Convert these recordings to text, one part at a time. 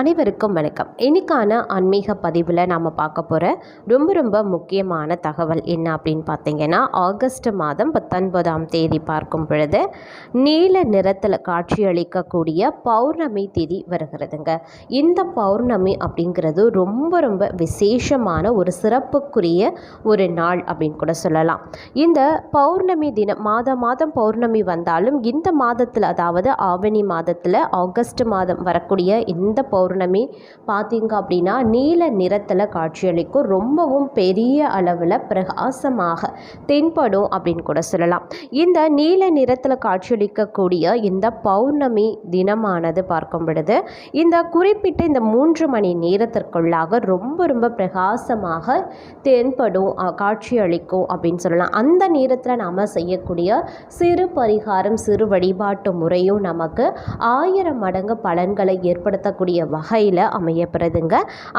அனைவருக்கும் வணக்கம். இன்றைக்கான ஆன்மீக பதிவில் நாம் பார்க்க போகிற ரொம்ப ரொம்ப முக்கியமான தகவல் என்ன அப்படின்னு பார்த்தீங்கன்னா ஆகஸ்ட் மாதம் பத்தொன்பதாம் தேதி பார்க்கும் பொழுது நீல நிறத்தில் காட்சியளிக்கக்கூடிய பௌர்ணமி திதி வருகிறதுங்க. இந்த பௌர்ணமி அப்படிங்கிறது ரொம்ப ரொம்ப விசேஷமான ஒரு சிறப்புக்குரிய ஒரு நாள் அப்படின்னு கூட சொல்லலாம். இந்த பௌர்ணமி தினம் மாதம் மாதம் பௌர்ணமி வந்தாலும் இந்த மாதத்தில் அதாவது ஆவணி மாதத்தில் ஆகஸ்ட் மாதம் வரக்கூடிய இந்த பௌர்ணமி பௌர்ணமி. பார்த்தீங்க அப்படின்னா நீல நிறத்தில் காட்சியளிக்கும் ரொம்பவும் பெரிய அளவில் பிரகாசமாக தென்படும் அப்படின்னு கூட சொல்லலாம். இந்த நீல நிறத்தில் காட்சியளிக்கக்கூடிய இந்த பௌர்ணமி தினமானது பார்க்கும் பொழுது இந்த குறிப்பிட்ட இந்த மூன்று மணி நேரத்திற்குள்ளாக ரொம்ப ரொம்ப பிரகாசமாக தென்படும் காட்சியளிக்கும் அப்படின்னு சொல்லலாம். அந்த நேரத்தில் நாம் செய்யக்கூடிய சிறு பரிகாரம் சிறு வழிபாட்டு முறையும் நமக்கு ஆயிரம் மடங்கு பலன்களை ஏற்படுத்தக்கூடிய வகையில் அமையப்படுதுங்க.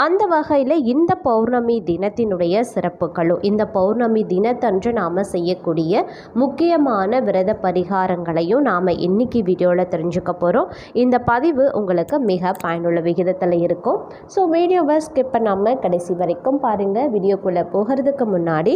அந்த வகையில் இந்த பௌர்ணமி தினத்தினுடைய சிறப்புகளும் இந்த பௌர்ணமி தினத்தன்று நாம் செய்யக்கூடிய முக்கியமான விரத பரிகாரங்களையும் நாம் இன்னைக்கு வீடியோவில் தெரிஞ்சுக்க போகிறோம் இந்த பதிவு உங்களுக்கு மிக பயனுள்ள விகிதத்தில் இருக்கும். ஸோ வீடியோவை ஸ்கிப் பண்ணாமல் கடைசி வரைக்கும் பாருங்கள் வீடியோக்குள்ளே போகிறதுக்கு முன்னாடி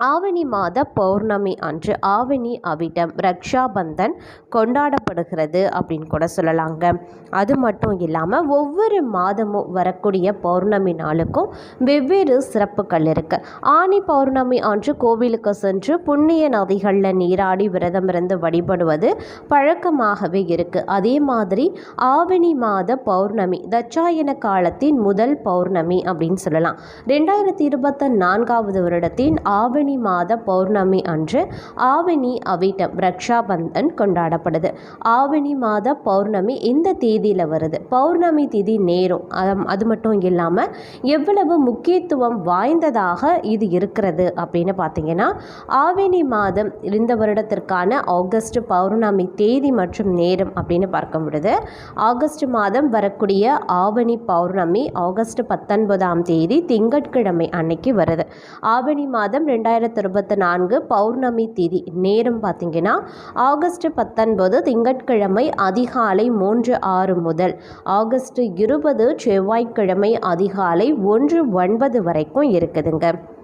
ஆவணி மாத பௌர்ணமி அன்று ஆவணி அவிட்டம் ரக்ஷாபந்தன் கொண்டாடப்படுகிறது அப்படின்னு கூட சொல்லலாங்க. அது மட்டும் இல்லாமல் ஒவ்வொரு மாதமும் வரக்கூடிய பௌர்ணமி நாளுக்கும் வெவ்வேறு சிறப்புகள் இருக்குது ஆனி பௌர்ணமி அன்று கோவிலுக்கு சென்று புண்ணிய நதிகளில் நீராடி விரதம் இருந்து வழிபடுவது பழக்கமாகவே இருக்குது அதே மாதிரி ஆவணி மாத பௌர்ணமி தட்சாயன காலத்தின் முதல் பௌர்ணமி அப்படின்னு சொல்லலாம். ரெண்டாயிரத்தி இருபத்தி நான்காவது வருடத்தின் ஆவணி மாத பௌர்ணமி அன்று ஆவணி அவிட்டம் ரக்ஷாபந்தன் கொண்டாடப்படுது. ஆவணி மாத பௌர்ணமி இந்த தேதியில் வருது. பௌர்ணமி திதி நேரம் அது- அது மட்டும் இல்லாமல் எவ்வளவு முக்கியத்துவம் வாய்ந்ததாக இது இருக்கிறது அப்படின்னு பார்த்தீங்கன்னா ஆவணி மாதம் இந்த வருடத்திற்கான ஆகஸ்ட் பௌர்ணமி தேதி மற்றும் நேரம் அப்படின்னு பார்க்க முடியுது ஆகஸ்ட் மாதம் வரக்கூடிய ஆவணி பௌர்ணமி ஆகஸ்ட் பத்தொன்பதாம் தேதி திங்கட்கிழமை அன்னைக்கு வருது. ஆவணி மாதம் ரெண்டாயிரத்தி இருபத்தி நான்கு பௌர்ணமி தேதி. நேரம் பார்த்திங்கன்னா ஆகஸ்ட் பத்தொன்பது திங்கட்கிழமை அதிகாலை மூன்று ஆறு முதல். ஆகஸ்ட் இருபது செவ்வாய்க்கிழமை அதிகாலை ஒன்று ஒன்பது வரைக்கும் இருக்குதுங்க.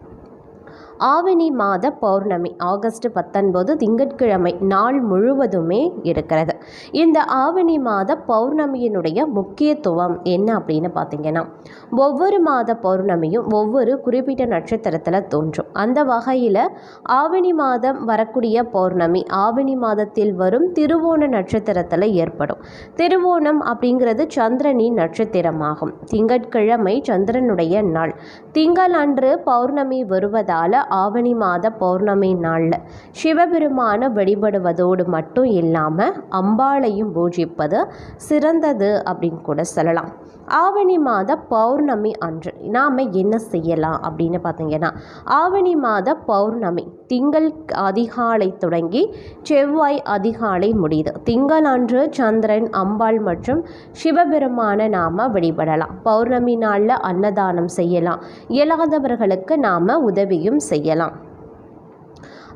ஆவணி மாத பௌர்ணமி ஆகஸ்ட் பத்தொன்பது திங்கட்கிழமை நாள் முழுவதுமே இருக்கிறது. இந்த ஆவணி மாத பௌர்ணமியினுடைய முக்கியத்துவம் என்ன அப்படின்னு பார்த்தீங்கன்னா ஒவ்வொரு மாத பௌர்ணமியும் ஒவ்வொரு குறிப்பிட்ட நட்சத்திரத்தில் தோன்றும். அந்த வகையில் ஆவணி மாதம் வரக்கூடிய பௌர்ணமி ஆவணி மாதத்தில் வரும் திருவோண நட்சத்திரத்தில் ஏற்படும். திருவோணம் அப்படிங்கிறது சந்திரனின் நட்சத்திரமாகும். திங்கட்கிழமை சந்திரனுடைய நாள். திங்கள் அன்று பௌர்ணமி வருவதால் ஆவணி மாத பௌர்ணமி நாளில் சிவபெருமான வழிபடுவதோடு மட்டும் இல்லாமல் அம்பாளையும் பூஜிப்பது சிறந்தது அப்படின்னு கூட சொல்லலாம். ஆவணி மாத பௌர்ணமி அன்று நாம் என்ன செய்யலாம் அப்படின்னு பார்த்தீங்கன்னா ஆவணி மாத பௌர்ணமி திங்கள் அதிகாலை தொடங்கி செவ்வாய் அதிகாலை முடியுது. திங்கள் அன்று சந்திரன் அம்பாள் மற்றும் சிவபெருமான நாம் வழிபடலாம். பௌர்ணமி நாளில் அன்னதானம் செய்யலாம். இயலாதவர்களுக்கு நாம் உதவியும் செய்யலாம் 也冷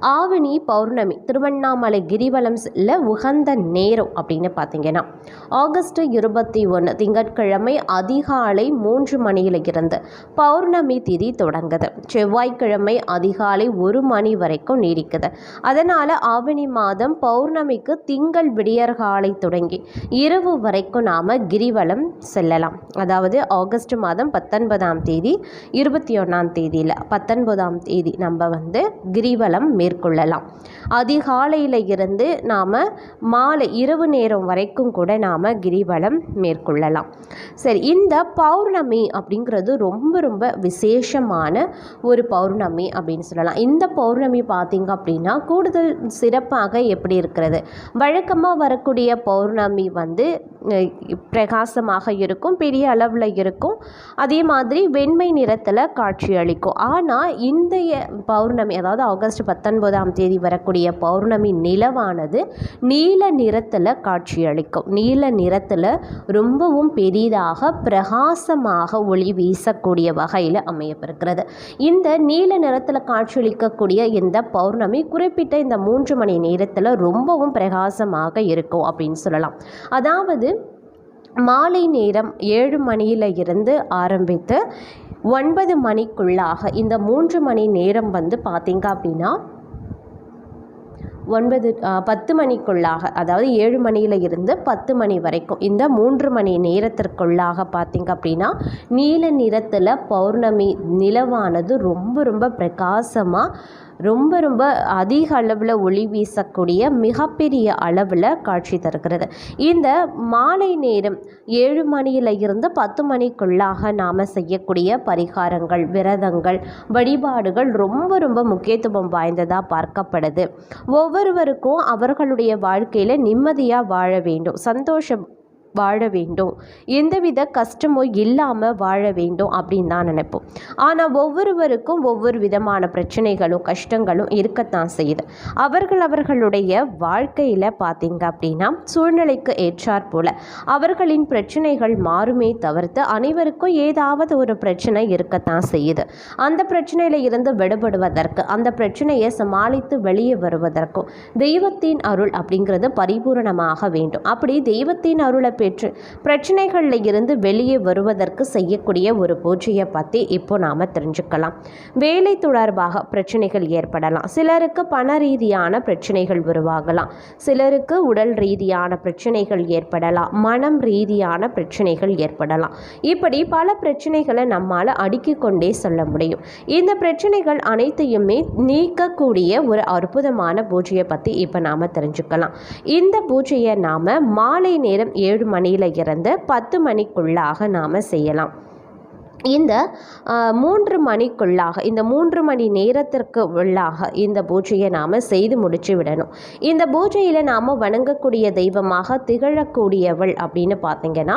ஆவணி பௌர்ணமி திருவண்ணாமலை கிரிவலம் செல்ல உகந்த நேரம் அப்படின்னு பார்த்தீங்கன்னா ஆகஸ்ட் இருபத்தி ஒன்று திங்கட்கிழமை அதிகாலை மூன்று மணியில் இருந்து பௌர்ணமி திதி தொடங்குது. செவ்வாய்க்கிழமை அதிகாலை ஒரு மணி வரைக்கும் நீடிக்குது. அதனால் ஆவணி மாதம் பௌர்ணமிக்கு திங்கள் விடியற்காலை தொடங்கி இரவு வரைக்கும் நாம் கிரிவலம் செல்லலாம். அதாவது ஆகஸ்ட் மாதம் பத்தொன்பதாம் தேதி இருபத்தி ஒன்றாம் தேதியில் பத்தொன்பதாம் தேதி நம்ம வந்து கிரிவலம் மே மேற்கொள்ளலாம். அதிகாலையில் இருந்து நாம் மாலை இரவு நேரம் வரைக்கும் கூட நாம் கிரிவலம் மேற்கொள்ளலாம். சரி இந்த பௌர்ணமி அப்படிங்கிறது ரொம்ப ரொம்ப விசேஷமான ஒரு பௌர்ணமி அப்படின்னு சொல்லலாம். இந்த பௌர்ணமி பார்த்திங்க அப்படின்னா கூடுதல் சிறப்பாக எப்படி இருக்கிறது? வழக்கமாக வரக்கூடிய பௌர்ணமி வந்து பிரகாசமாக இருக்கும் பெரிய அளவில் இருக்கும். அதே மாதிரி வெண்மை நிறத்தில் காட்சியளிக்கும் ஆனால் இன்றைய பௌர்ணமி அதாவது ஆகஸ்ட் பத்தொன்பது பத்தொன்பதாம் தேதி வரக்கூடிய பௌர்ணமி நிலவானது நீல நிறத்தில் காட்சியளிக்கும். நீல நிறத்தில் ரொம்பவும் பெரிதாக பிரகாசமாக ஒளி வீசக்கூடிய வகையில் அமையப்பெறுகிறது. இந்த நீல நிறத்தில் காட்சியளிக்கக்கூடிய இந்த பௌர்ணமி குறிப்பிட்ட இந்த மூன்று மணி நேரத்தில் ரொம்பவும் பிரகாசமாக இருக்கும் அப்படின்னு சொல்லலாம். அதாவது மாலை நேரம் ஏழு மணியில் இருந்து ஆரம்பித்து ஒன்பது மணிக்குள்ளாக இந்த மூன்று மணி நேரம் வந்து பார்த்திங்க அப்படின்னா ஒன்பது பத்து மணிக்குள்ளாக அதாவது ஏழு மணியில் இருந்து பத்து மணி வரைக்கும். இந்த மூன்று மணி நேரத்திற்குள்ளாக பார்த்திங்க அப்படின்னா நீல நிறத்தில் பௌர்ணமி நிலவானது ரொம்ப ரொம்ப பிரகாசமாக ரொம்ப ரொம்ப அதிக அளவில் ஒளி வீசக்கூடிய மிகப்பெரிய அளவில் காட்சி தருகிறது. இந்த மாலை நேரம் ஏழு மணியில் இருந்து பத்து மணிக்குள்ளாக நாம் செய்யக்கூடிய பரிகாரங்கள் விரதங்கள் வழிபாடுகள் ரொம்ப ரொம்ப முக்கியத்துவம் வாய்ந்ததாக பார்க்கப்படுது. ஒவ்வொருவருக்கும் அவர்களுடைய வாழ்க்கையில் நிம்மதியாக வாழ வேண்டும். சந்தோஷம் வாழ வேண்டும். எந்தவித கஷ்டமும் இல்லாமல் வாழ வேண்டும் அப்படின்னு தான் நினைப்போம். ஆனால் ஒவ்வொருவருக்கும் ஒவ்வொரு விதமான பிரச்சனைகளும் கஷ்டங்களும் இருக்கத்தான் செய்யுது. அவர்கள் அவர்களுடைய வாழ்க்கையில் பார்த்தீங்க அப்படின்னா சூழ்நிலைக்கு ஏற்றாற் போல அவர்களின் பிரச்சனைகள் மாறுமே தவிர்த்து அனைவருக்கும் ஏதாவது ஒரு பிரச்சனை இருக்கத்தான் செய்யுது. அந்த பிரச்சனையில் இருந்து விடுபடுவதற்கு அந்த பிரச்சனையை சமாளித்து வெளியே வருவதற்கும் தெய்வத்தின் அருள் அப்படிங்கிறது பரிபூரணமாக வேண்டும். அப்படி தெய்வத்தின் அருளை பெற்று பிரச்சனைகளில் இருந்து வெளியே வருவதற்கு செய்யக்கூடிய ஒரு பூஜையை பற்றி இப்போ நாம் தெரிஞ்சுக்கலாம். வேலை தொடர்பாக பிரச்சனைகள் ஏற்படலாம். சிலருக்கு பண ரீதியான பிரச்சனைகள் உருவாகலாம். சிலருக்கு உடல் ரீதியான பிரச்சனைகள் ஏற்படலாம். மனம் ரீதியான பிரச்சனைகள் ஏற்படலாம். இப்படி பல பிரச்சனைகளை நம்மால் அடுக்கிக் கொண்டே சொல்ல முடியும். இந்த பிரச்சனைகள் அனைத்தையுமே நீக்கக்கூடிய ஒரு அற்புதமான பூஜையை பற்றி இப்போ நாம் தெரிஞ்சுக்கலாம். இந்த பூஜையை நாம் மாலை நேரம் ஏழு மணியில் இருந்து பத்து மணிக்குள்ளாக நாம் செய்யலாம். இந்த மூன்று மணிக்குள்ளாக இந்த மூன்று மணி நேரத்திற்கு உள்ளாக இந்த பூஜையை நாம் செய்து முடிச்சு விடணும். இந்த பூஜையில் நாம் வணங்கக்கூடிய தெய்வமாக திகழக்கூடியவள் அப்படின்னு பார்த்தீங்கன்னா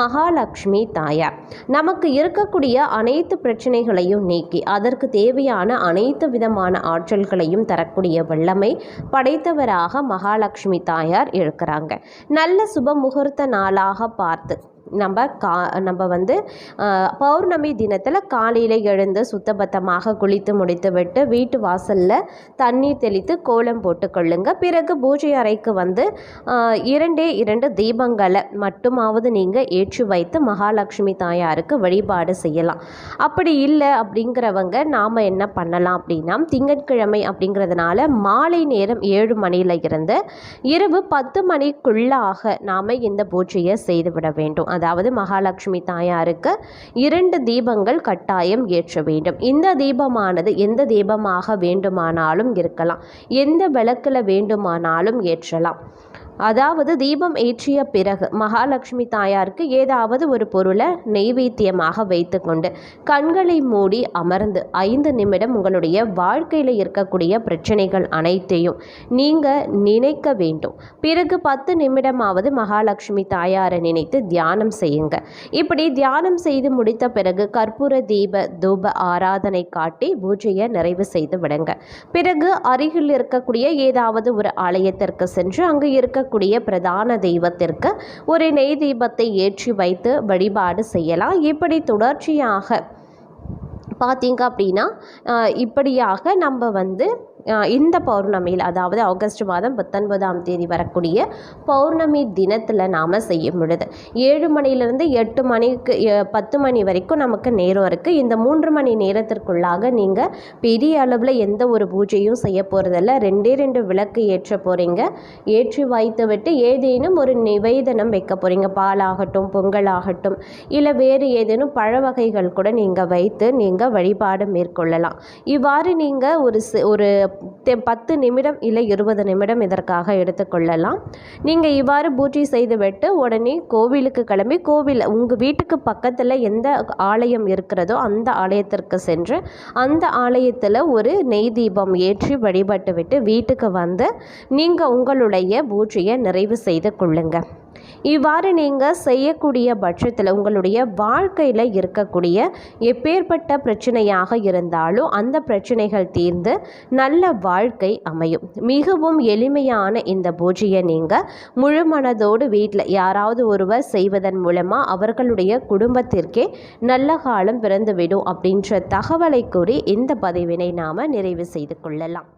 மகாலட்சுமி தாயார். நமக்கு இருக்கக்கூடிய அனைத்து பிரச்சனைகளையும் நீக்கி அதற்கு தேவையான அனைத்து விதமான ஆற்றல்களையும் தரக்கூடிய வல்லமை படைத்தவராக மகாலட்சுமி தாயார் இருக்கிறாங்க. நல்ல சுப முகூர்த்த நாளாக பார்த்து நம்ம கா நம்ம வந்து பௌர்ணமி தினத்தில் காலையில் எழுந்து சுத்தபத்தமாக குளித்து முடித்துவிட்டு வீட்டு வாசலில் தண்ணீர் தெளித்து கோலம் போட்டுக்கொள்ளுங்க பிறகு பூஜை அறைக்கு வந்து இரண்டே இரண்டு தீபங்களை மட்டுமாவது நீங்கள் ஏற்றி வைத்து மகாலட்சுமி தாயாருக்கு வழிபாடு செய்யலாம். அப்படி இல்லை அப்படிங்கிறவங்க நாம் என்ன பண்ணலாம் அப்படின்னா திங்கட்கிழமை அப்படிங்கிறதுனால மாலை நேரம் ஏழு மணியில் இருந்து இரவு பத்து மணிக்குள்ளாக நாம் இந்த பூஜையை செய்துவிட வேண்டும். அதாவது மகாலட்சுமி தாயாருக்கு இரண்டு தீபங்கள் கட்டாயம் ஏற்ற வேண்டும். இந்த தீபமானது எந்த தீபமாக வேண்டுமானாலும் இருக்கலாம். எந்த விளக்கில் வேண்டுமானாலும் ஏற்றலாம். அதாவது தீபம் ஏற்றிய பிறகு மகாலட்சுமி தாயாருக்கு ஏதாவது ஒரு பொருளை நெய்வேத்தியமாக வைத்துக்கொண்டு கண்களை மூடி அமர்ந்து ஐந்து நிமிடம் உங்களுடைய வாழ்க்கையில் இருக்கக்கூடிய பிரச்சனைகள் அனைத்தையும் நீங்கள் நினைக்க வேண்டும். பிறகு பத்து நிமிடமாவது மகாலட்சுமி தாயாரை நினைத்து தியானம் செய்யுங்க. இப்படி தியானம் செய்து முடித்த பிறகு கற்பூர தீப தூப ஆராதனை காட்டி பூஜையை நிறைவு செய்து விடுங்க. பிறகு அருகில் இருக்கக்கூடிய ஏதாவது ஒரு ஆலயத்திற்கு சென்று அங்கு இருக்கக்கூடிய பிரதான தெய்வத்திற்கு ஒரு நெய் தீபத்தை ஏற்றி வைத்து வழிபாடு செய்யலாம். இப்படி தொடர்ச்சியாக பார்த்தீங்க அப்படின்னா இப்படியாக நம்ம வந்து இந்த பௌர்ணமியில் அதாவது ஆகஸ்ட் மாதம் பத்தொன்பதாம் தேதி வரக்கூடிய பௌர்ணமி தினத்தில் நாம் செய்யும் பொழுது ஏழு மணிலேருந்து எட்டு மணிக்கு பத்து மணி வரைக்கும் நமக்கு நேரம் இருக்குது இந்த மூன்று மணி நேரத்திற்குள்ளாக நீங்கள் பெரிய அளவில் எந்த ஒரு பூஜையும் செய்ய போகிறதில்ல ரெண்டே ரெண்டு விளக்கு ஏற்ற போகிறீங்க ஏற்றி வைத்து விட்டு ஏதேனும் ஒரு நிவேதனம் வைக்க போகிறீங்க பாலாகட்டும் பொங்கலாகட்டும் இல்லை வேறு ஏதேனும் பழ வகைகள் கூட நீங்கள் வைத்து நீங்கள் வழிபாடு மேற்கொள்ளலாம். இவ்வாறு நீங்கள் ஒரு ஒரு பத்து நிமிடம் இல்லை இருபது நிமிடம் இதற்காக எடுத்துக்கொள்ளலாம் நீங்கள் இவ்வாறு பூஜை செய்துவிட்டு உடனே கோவிலுக்கு கிளம்பி கோவில் உங்கள் வீட்டுக்கு பக்கத்தில் எந்த ஆலயம் இருக்கிறதோ அந்த ஆலயத்திற்கு சென்று அந்த ஆலயத்தில் ஒரு நெய் தீபம் ஏற்றி வழிபட்டு விட்டு வீட்டுக்கு வந்து நீங்கள் உங்களுடைய பூஜையை நிறைவு செய்து கொள்ளுங்கள் இவ்வாறு நீங்கள் செய்யக்கூடிய பட்சத்தில் உங்களுடைய வாழ்க்கையில் இருக்கக்கூடிய எப்பேற்பட்ட பிரச்சனையாக இருந்தாலும் அந்த பிரச்சனைகள் தீர்ந்து நல்ல வாழ்க்கை அமையும். மிகவும் எளிமையான இந்த பூஜையை நீங்கள் முழு மனதோடு வீட்டில் யாராவது ஒருவர் செய்வதன் மூலமாக அவர்களுடைய குடும்பத்திற்கே நல்ல காலம் பிறந்துவிடும் அப்படின்ற தகவலை கூறி இந்த பதிவினை நாம் நிறைவு செய்து கொள்ளலாம்.